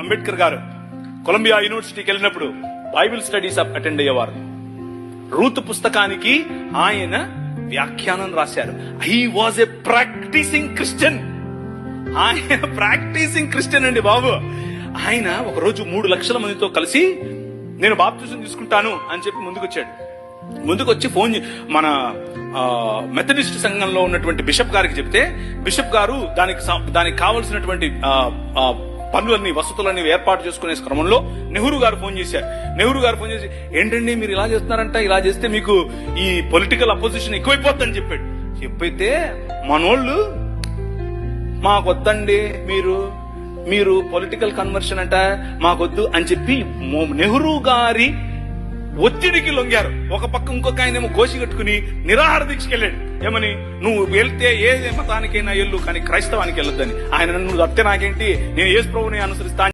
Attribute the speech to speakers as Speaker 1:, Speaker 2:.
Speaker 1: అంబేద్కర్ గారు కొలంబియా యూనివర్సిటీకి వెళ్ళినప్పుడు బైబిల్ స్టడీస్ అటెండ్ అయ్యేవారు. రూత్ పుస్తకానికి ఆయన వ్యాఖ్యానం రాశారు. He was a practising Christian ఆయన ప్రాక్టీసింగ్ క్రిస్టియన్ అండి బాబు. ఆయన ఒక రోజు మూడు లక్షల మందితో కలిసి నేను బాప్తిజం తీసుకుంటాను అని చెప్పి ముందుకొచ్చాడు. ముందుకొచ్చి ఫోన్ మన మెథడిస్ట్ సంఘంలో ఉన్నటువంటి బిషప్ గారికి చెప్తే బిషప్ గారు దానికి దానికి కావలసినటువంటి పనులన్నీ వసతులన్నీ ఏర్పాటు చేసుకునే క్రమంలో నెహ్రూ గారు ఫోన్ చేశారు. నెహ్రూ గారు ఫోన్ చేసి ఏంటండి మీరు ఇలా చేస్తున్నారంట? ఇలా చేస్తే మీకు ఈ పొలిటికల్ అపోజిషన్ ఎక్కువైపోతుందని చెప్పాడు. చెప్పైతే మనోళ్ళు మాకొద్దండి మీరు మీరు పొలిటికల్ కన్వర్షన్ అంట మాకొద్దు అని చెప్పి నెహ్రూ గారి ఒత్తిడికి లొంగారు. ఒక పక్క ఇంకొక ఆయన ఏమో కోసి కట్టుకుని నిరాహార దీక్షకెళ్ళాడు. ఏమని? నువ్వు వెళ్తే ఏ మతానికైనా వెళ్ళు కానీ క్రైస్తవానికి వెళ్ళొద్దని. ఆయన నువ్వు అత్తే నాకేంటి? నేను ఏసు ప్రభుని అనుసరిస్తా